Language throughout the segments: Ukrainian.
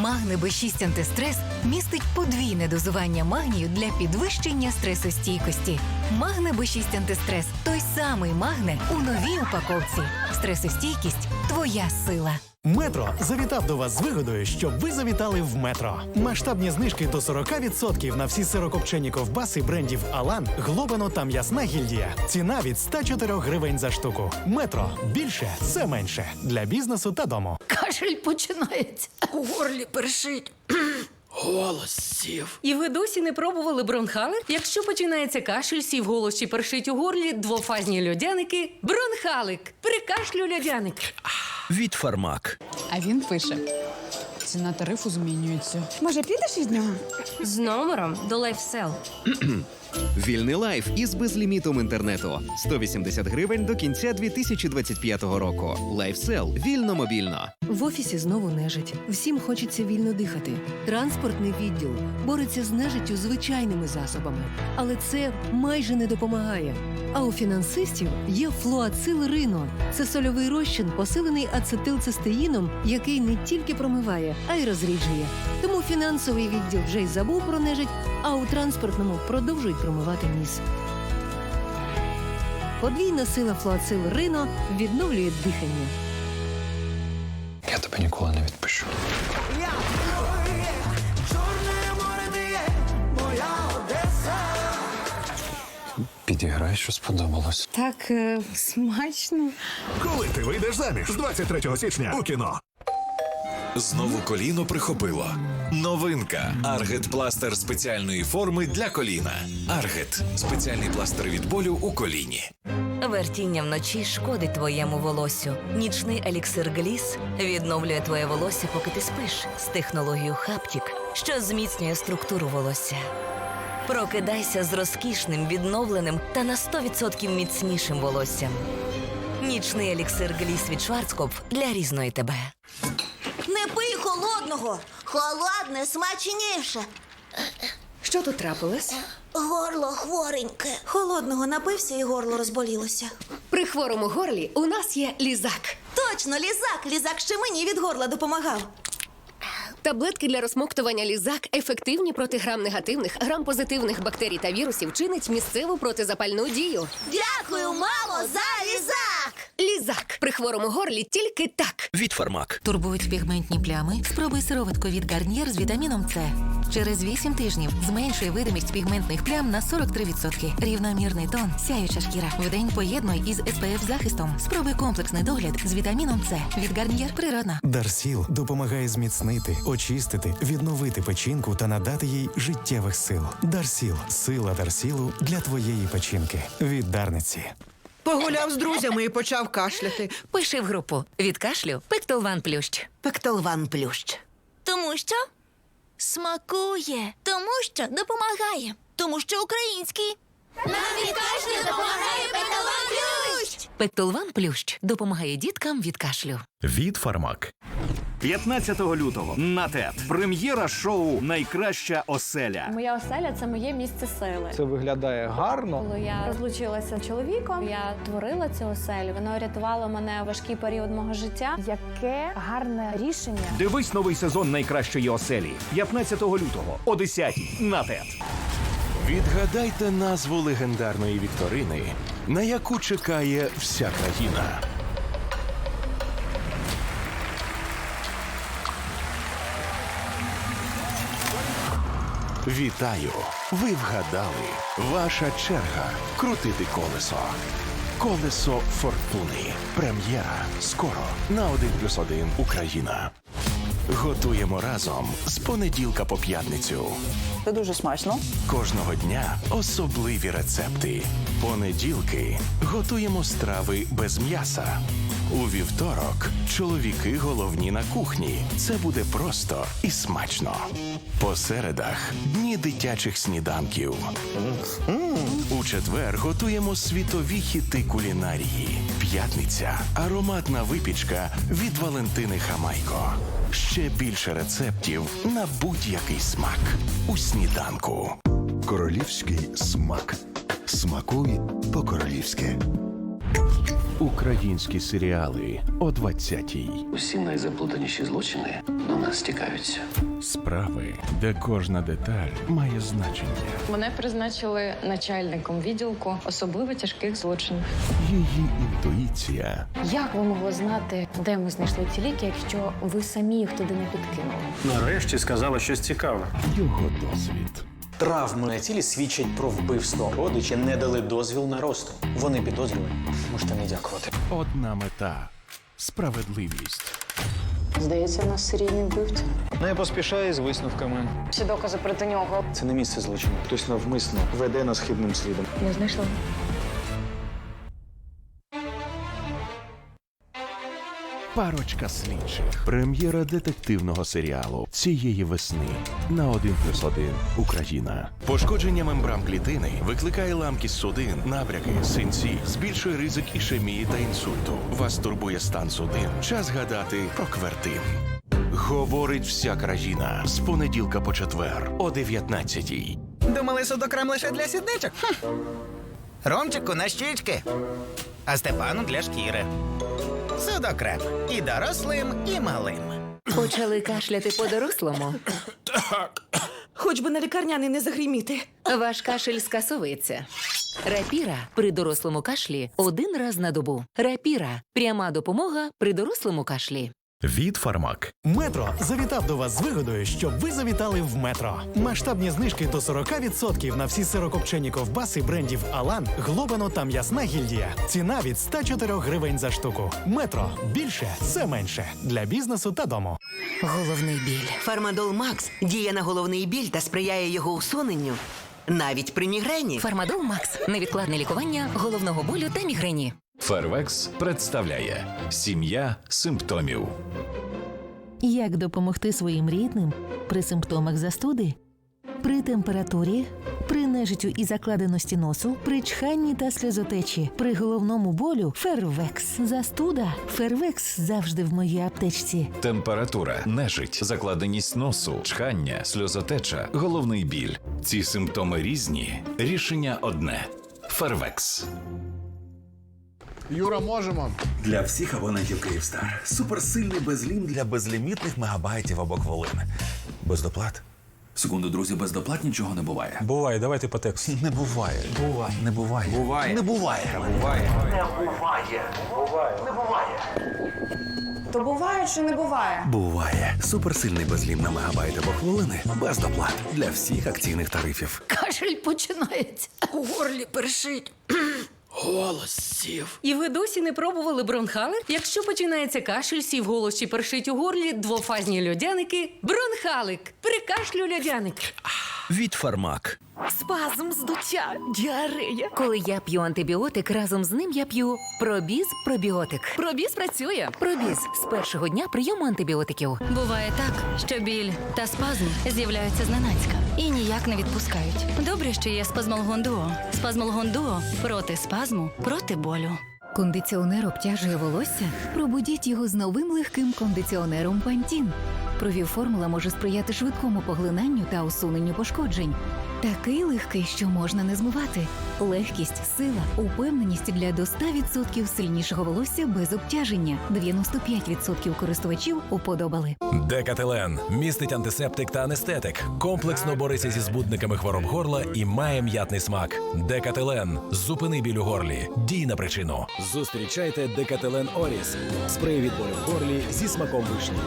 Магне Б6 антистрес містить подвійне дозування магнію для підвищення стресостійкості. Магне Б6 антистрес той самий магне у новій упаковці. Стресостійкість твоя сила. Метро завітав до вас з вигодою, щоб ви завітали в метро. Масштабні знижки до 40% на всі сирокопчені ковбаси брендів Алан, Глобано та М'ясна гільдія. Ціна від 104 гривень за штуку. Метро більше це менше для бізнесу та дому. Кашель починається. У горлі першить. Голос сів. І ви досі не пробували бронхали? Якщо починається кашель, сів голос чи першить у горлі, двофазні льодяники. Бронхалик. прикашлю льодяник. Від Фармак. А він пише: ціна тарифу змінюється. Може, підеш від нього? З номером до LifeSell. Вільний лайф із безлімітом інтернету 180 гривень до кінця 2025 року. Лайфсел вільно мобільно. В офісі знову нежить. Всім хочеться вільно дихати. Транспортний відділ бореться з нежиттю звичайними засобами, але це майже не допомагає. А у фінансистів є флуацил Рино. Це сольовий розчин, посилений ацетилцистеїном, який не тільки промиває, а й розріджує. Тому фінансовий відділ вже й забув про нежить, а у транспортному продовжують промивати ніс. Подвійна сила флуацил Рино відновлює дихання. Я тебе ніколи не відпущу. Підіграй, що сподобалось. Так е, смачно. Коли ти вийдеш заміж з 23 січня у кіно. Знову коліно прихопило. Новинка Аргет пластир спеціальної форми для коліна. Аргет спеціальний пластир від болю у коліні. Вертіння вночі шкодить твоєму волосю. Нічний еліксир Гліс відновлює твоє волосся, поки ти спиш з технологією Хаптік, що зміцнює структуру волосся. Прокидайся з розкішним, відновленим та на 100% міцнішим волоссям. Нічний еліксир Гліс від Шварцкопф для різної тебе. Не пий холодного. Холодне смачніше. Що тут трапилось? Горло хвореньке. Холодного напився і горло розболілося. При хворому горлі у нас є лізак. Точно, лізак. Лізак ще мені від горла допомагав. Таблетки для розмоктування лізак ефективні проти грам негативних, грам позитивних бактерій та вірусів чинить місцеву протизапальну дію. Дякую, мамо, за лізак. Лізак при хворому горлі тільки так. Від Фармак. Турбують пігментні плями? Спробуй сироватку від Гарнієр з вітаміном С. Через 8 тижнів зменшує видимість пігментних плям на 43%. Рівномірний тон, сяюча шкіра. Вдень поєднуй із SPF захистом. Спробуй комплексний догляд з вітаміном С. Від Гарнієр природна. Дарсіл допомагає зміцнити, очистити, відновити печінку та надати їй життєвих сил. Дарсіл сила Дарсілу для твоєї печінки. Від Дарниці. Погуляв з друзями і почав кашляти. Пиши в групу від кашлю Пектолван Плющ. Пектолван плющ. Тому що смакує. Тому що допомагає. Тому що український. Нам від кашлю допомагає Пектолван плющ. Пектолван Плющ допомагає діткам від кашлю. Від Фармак. 15 лютого на ТЕТ. Прем'єра шоу Найкраща оселя. Моя оселя це моє місце сили. Це виглядає гарно. Коли я розлучилася з чоловіком, я творила цю оселю. Воно рятувало мене у важкий період мого життя. Яке гарне рішення. Дивись новий сезон найкращої оселі 15 лютого о 10 на ТЕТ. Відгадайте назву легендарної вікторини, на яку чекає вся країна. Вітаю! Ви вгадали. Ваша черга крутити колесо. Колесо фортуни. Прем'єра. Скоро на 1 плюс 1 Україна. Готуємо разом з понеділка по п'ятницю. Це дуже смачно. Кожного дня особливі рецепти. Понеділки готуємо страви без м'яса. У вівторок чоловіки головні на кухні. Це буде просто і смачно. По середах дні дитячих сніданків. У четвер готуємо світові хіти кулінарії. П'ятниця ароматна випічка від Валентини Хамайко. Ще більше рецептів на будь-який смак у сніданку. Королівський смак. Смакуй по-королівськи. Українські серіали о 20-й. Усі найзаплутаніші злочини до нас стікаються. Справи, де кожна деталь має значення. Мене призначили начальником відділку особливо тяжких злочинів. Її інтуїція Як ви могли знати, де ми знайшли ці ліки, якщо ви самі їх туди не підкинули? Нарешті сказала щось цікаве. його досвід. Травми на тілі свідчать про вбивство. Родичі не дали дозвіл на росту. Вони підозрювані. Можете не дякувати. Одна мета справедливість. Здається, в нас серійний вбивця. Не поспішає з висновками. Всі докази проти нього. Це не місце злочину. Хтось навмисно веде нас хибним слідом. Не знайшла. Парочка слідчих. Прем'єра детективного серіалу цієї весни на 1 плюс 1 Україна. Пошкодження мембран клітини викликає ламкість судин, набряки, синці, збільшує ризик ішемії та інсульту. Вас турбує стан судин. Час гадати про квертин. Говорить вся країна з понеділка по четвер о 19-й. Думали, судокрем лише для сідничок? Хм. Ромчику на щічки, а Степану для шкіри. Судокрем і дорослим, і малим. Почали кашляти по-дорослому. Хоч би на лікарняний не загриміти. Ваш кашель скасовується. Рапіра при дорослому кашлі один раз на добу. Рапіра пряма допомога при дорослому кашлі. Від Фармак. Метро завітав до вас з вигодою, щоб ви завітали в метро. Масштабні знижки до 40% на всі сирокопчені ковбаси брендів Алан, Глобано та М'ясна гільдія. Ціна від 104 гривень за штуку. Метро більше це менше для бізнесу та дому. Головний біль. Фармадол Макс діє на головний біль та сприяє його усуненню. Навіть при мігрені. Фармадол Макс невідкладне лікування головного болю та мігрені. Фервекс представляє сім'я симптомів. Як допомогти своїм рідним при симптомах застуди? При температурі, при нежиттю і закладеності носу, при чханні та сльозотечі, при головному болю Фервекс. Застуда. Фервекс завжди в моїй аптечці. Температура, нежить, закладеність носу, чхання, сльозотеча, головний біль. Ці симптоми різні. Рішення одне. Фервекс. Юра, можемо. Для всіх абонентів Київстар. Суперсильний безлім для безлімітних мегабайтів або хвилин. Без доплат. Секунду, друзі, без доплат нічого не буває. Буває, давайте по тексту. Не буває. Буває. Не буває. Буває. Не буває. Буває. То буває чи не буває? Буває. Суперсильний безлім на мегабайт або хвилини. Без доплат. Для всіх акційних тарифів. Кашель починається. У горлі першить. І ви досі не пробували бронхали? Якщо починається кашель, сів голос чи першить у горлі, двофазні льодяники. Бронхалик! Прикашлю льодяник. Від Фармак. Спазм, здуття, діарея. Коли я п'ю антибіотик, разом з ним я п'ю пробіз пробіотик. Пробіз працює. Пробіз з першого дня прийому антибіотиків. Буває так, що біль та спазм з'являються зненацька і ніяк не відпускають. Добре, що є спазмолгон дуо. Спазмолгон дуо проти спазму, проти болю. Кондиціонер обтяжує волосся? Пробудіть його з новим легким кондиціонером Пантін. Провів формула може сприяти швидкому поглинанню та усуненню пошкоджень. Такий легкий, що можна не змивати. Легкість, сила, упевненість для до 100% сильнішого волосся без обтяження. 95% користувачів уподобали. Декателен містить антисептик та анестетик. Комплексно бореться зі збудниками хвороб горла і має м'ятний смак. Декателен. Зупини біль у горлі. Дій на причину. Зустрічайте Декателен Оріс. Спрей від болю в горлі зі смаком вишні.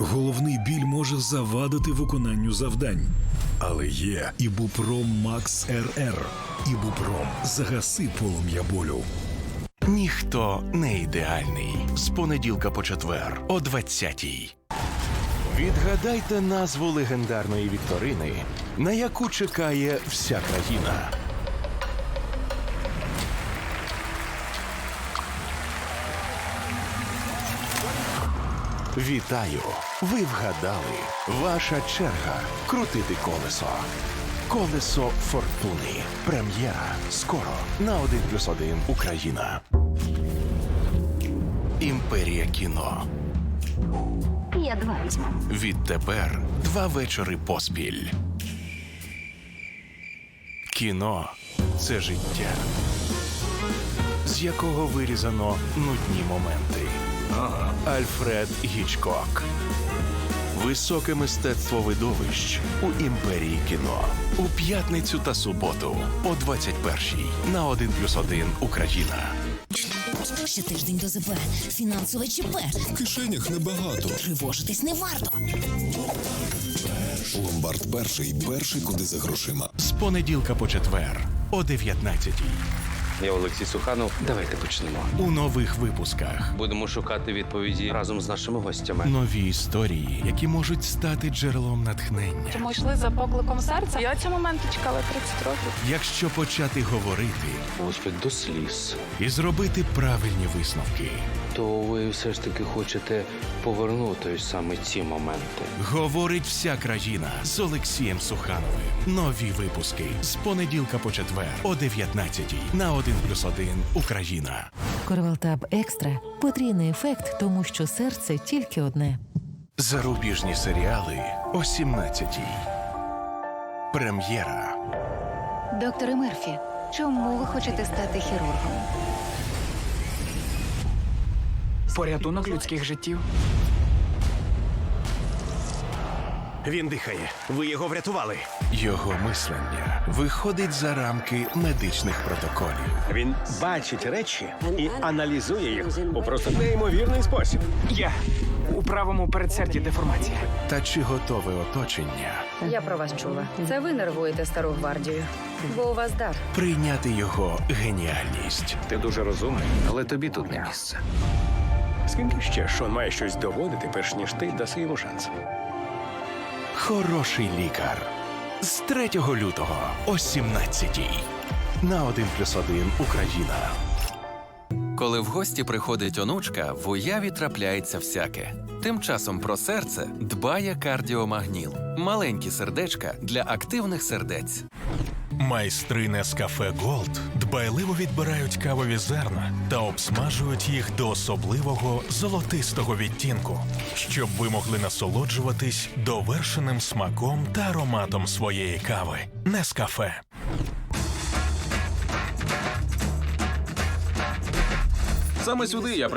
Головний біль може завадити виконанню завдань. Але є ібупром Макс РР. Ібупром загаси полум'я болю. Ніхто не ідеальний. З понеділка по четвер о 20-й. Відгадайте назву легендарної вікторини, на яку чекає вся країна. Вітаю! Ви вгадали. Ваша черга крутити колесо. Колесо фортуни. Прем'єра. Скоро на 1 плюс 1 Україна. Імперія кіно. Я два візьму. Відтепер два вечори поспіль. Кіно це життя. З з якого вирізано нудні моменти. Альфред Гічкок. Високе мистецтво видовищ у імперії кіно. У п'ятницю та суботу о 21-й на 1+,1 Україна. Ще тиждень до ЗП. Фінансове ЧП. В кишенях небагато. Тривожитись не варто. Ломбард перший, перший куди за грошима. З понеділка по четвер о 19-й. Я Олексій Суханов. Давайте почнемо. У нових випусках Будемо шукати відповіді разом з нашими гостями. нові історії, які можуть стати джерелом натхнення. Ми йшли за покликом серця. Я цього моменту чекала 30 років. Якщо почати говорити Господь до сліз. і зробити правильні висновки, То ви все ж таки хочете повернути саме ці моменти. говорить вся країна з Олексієм Сухановим. Нові випуски з понеділка по четвер о 19-й на 1+,1 Україна. Корвалтаб екстра потрійний ефект, тому що серце тільки одне. Зарубіжні серіали о 17-й. Прем'єра. Докторе Мерфі, чому ви хочете стати хірургом? Порятунок людських життів. Він дихає. Ви його врятували. Його мислення виходить за рамки медичних протоколів. Він бачить речі і аналізує їх у просто неймовірний спосіб. Є. У правому передсерді деформація. Та чи готове оточення Я про вас чула. Це ви нервуєте стару гвардію, бо у вас дар. прийняти його геніальність? Ти дуже розумний, але тобі тут не місце. Скільки ще Шон має щось доводити, перш ніж ти даси йому шанс? Хороший лікар з 3 лютого о 17-й на 1+,1 Україна. Коли в гості приходить онучка, в уяві трапляється всяке. Тим часом про серце дбає кардіомагніл. Маленькі сердечка для активних сердець. Майстри Нескафе Голд дбайливо відбирають кавові зерна та обсмажують їх до особливого золотистого відтінку, щоб ви могли насолоджуватись довершеним смаком та ароматом своєї кави. Нескафе. Саме сюди я